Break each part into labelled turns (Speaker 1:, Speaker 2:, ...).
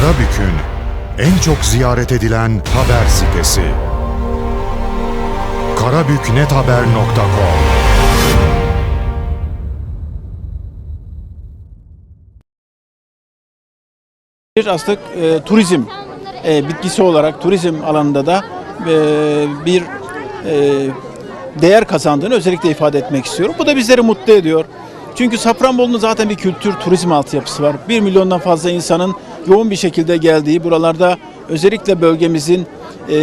Speaker 1: Karabük'ün en çok ziyaret edilen haber sitesi. karabüknethaber.com
Speaker 2: Bir aslında e, turizm e, bitkisi olarak turizm alanında da e, bir e, değer kazandığını özellikle ifade etmek istiyorum. Bu da bizleri mutlu ediyor. Çünkü Safranbolu'nun zaten bir kültür turizm altyapısı var. 1 milyondan fazla insanın yoğun bir şekilde geldiği buralarda özellikle bölgemizin e,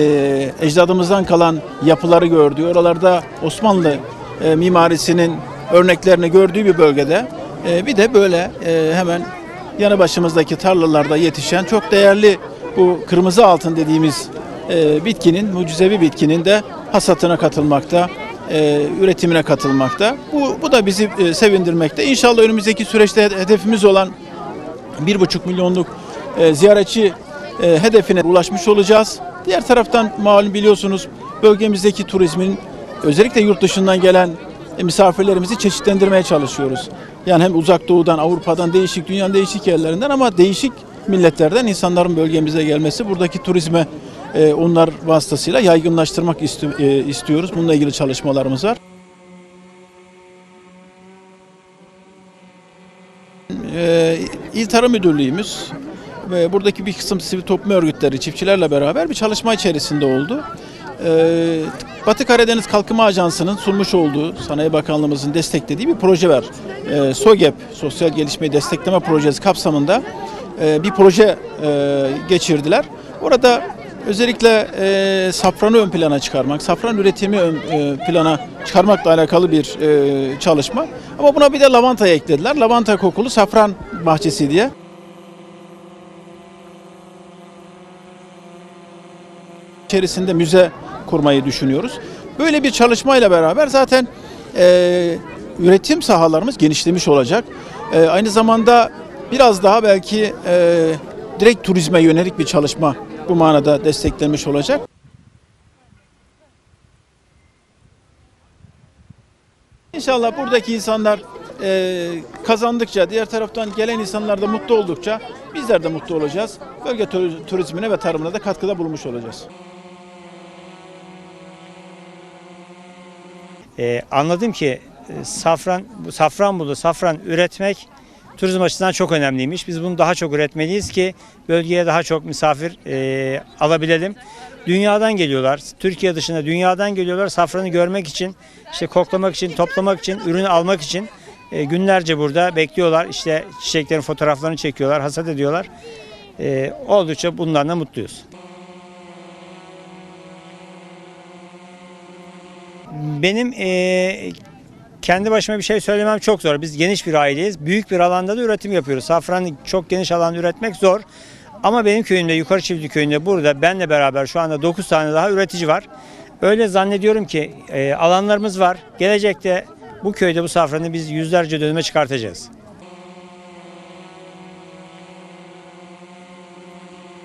Speaker 2: ecdadımızdan kalan yapıları gördüğü, oralarda Osmanlı e, mimarisinin örneklerini gördüğü bir bölgede e, bir de böyle e, hemen yanı başımızdaki tarlalarda yetişen çok değerli bu kırmızı altın dediğimiz e, bitkinin, mucizevi bitkinin de hasatına katılmakta, e, üretimine katılmakta. Bu, bu da bizi e, sevindirmekte. İnşallah önümüzdeki süreçte hedefimiz olan 1,5 milyonluk e, ziyaretçi e, hedefine ulaşmış olacağız. Diğer taraftan malum biliyorsunuz bölgemizdeki turizmin özellikle yurt dışından gelen e, misafirlerimizi çeşitlendirmeye çalışıyoruz. Yani hem uzak doğudan, Avrupa'dan, değişik dünyanın değişik yerlerinden ama değişik milletlerden insanların bölgemize gelmesi buradaki turizme e, onlar vasıtasıyla yaygınlaştırmak isti- e, istiyoruz. Bununla ilgili çalışmalarımız var. Ee, İl Tarım Müdürlüğümüz ve buradaki bir kısım sivil toplum örgütleri, çiftçilerle beraber bir çalışma içerisinde oldu. Ee, Batı Karadeniz Kalkınma Ajansı'nın sunmuş olduğu, Sanayi Bakanlığımızın desteklediği bir proje var. Ee, SOGEP, Sosyal Gelişmeyi Destekleme Projesi kapsamında e, bir proje e, geçirdiler. Orada özellikle e, safranı ön plana çıkarmak, safran üretimi ön plana çıkarmakla alakalı bir çalışma. Ama buna bir de lavantayı eklediler. Lavanta kokulu safran bahçesi diye. İçerisinde müze kurmayı düşünüyoruz. Böyle bir çalışmayla beraber zaten e, üretim sahalarımız genişlemiş olacak. E, aynı zamanda biraz daha belki e, direkt turizme yönelik bir çalışma bu manada desteklenmiş olacak. İnşallah buradaki insanlar e, kazandıkça, diğer taraftan gelen insanlar da mutlu oldukça bizler de mutlu olacağız. Bölge tur- turizmine ve tarımına da katkıda bulmuş olacağız.
Speaker 3: Ee, anladım ki e, safran, Safranbolu safran üretmek turizm açısından çok önemliymiş. Biz bunu daha çok üretmeliyiz ki bölgeye daha çok misafir e, alabilelim. Dünyadan geliyorlar, Türkiye dışında dünyadan geliyorlar safranı görmek için, işte koklamak için, toplamak için, ürünü almak için e, günlerce burada bekliyorlar. İşte çiçeklerin fotoğraflarını çekiyorlar, hasat ediyorlar. E, oldukça bundan da mutluyuz. Benim eee, kendi başıma bir şey söylemem çok zor. Biz geniş bir aileyiz. Büyük bir alanda da üretim yapıyoruz. Safran çok geniş alan üretmek zor. Ama benim köyümde, Yukarı Çiftlik köyünde burada benle beraber şu anda 9 tane daha üretici var. Öyle zannediyorum ki eee, alanlarımız var. Gelecekte bu köyde bu safranı biz yüzlerce dönüme çıkartacağız.